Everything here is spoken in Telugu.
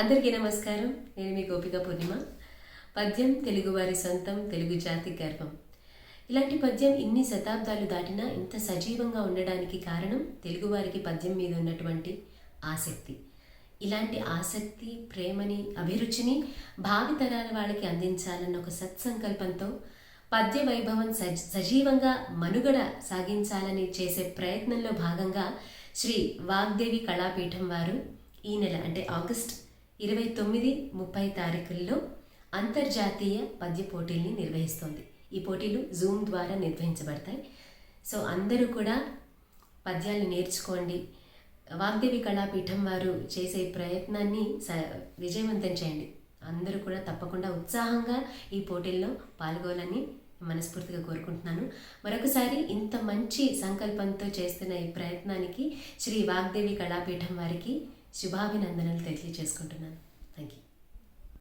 అందరికీ నమస్కారం. నేను మీ గోపిక పూర్ణిమ. పద్యం తెలుగువారి సొంతం తెలుగు జాతి గర్వం. ఇలాంటి పద్యం ఇన్ని శతాబ్దాలు దాటినా ఇంత సజీవంగా ఉండడానికి కారణం తెలుగువారికి పద్యం మీద ఉన్నటువంటి ఆసక్తి. ఇలాంటి ఆసక్తి ప్రేమని అభిరుచిని భావితరాల వాళ్ళకి అందించాలన్న ఒక సత్సంకల్పంతో పద్య వైభవం సజ సజీవంగా మనుగడ సాగించాలని చేసే ప్రయత్నంలో భాగంగా శ్రీ వాగ్దేవి కళాపీఠం వారు ఈ నెల అంటే ఆగస్ట్ ఇరవై తొమ్మిది ముప్పై తారీఖుల్లో అంతర్జాతీయ పద్య పోటీల్ని నిర్వహిస్తోంది. ఈ పోటీలు జూమ్ ద్వారా నిర్వహించబడతాయి. సో అందరూ కూడా పద్యాలు నేర్చుకోండి. వాగ్దేవి కళాపీఠం వారు చేసే ప్రయత్నాన్ని స విజయవంతం చేయండి. అందరూ కూడా తప్పకుండా ఉత్సాహంగా ఈ పోటీల్లో పాల్గొనాలని మనస్ఫూర్తిగా కోరుకుంటున్నాను. మరొకసారి ఇంత మంచి సంకల్పంతో చేస్తున్న ఈ ప్రయత్నానికి శ్రీ వాగ్దేవి కళాపీఠం వారికి శుభాభినందనలు తెలియజేసుకుంటున్నాను.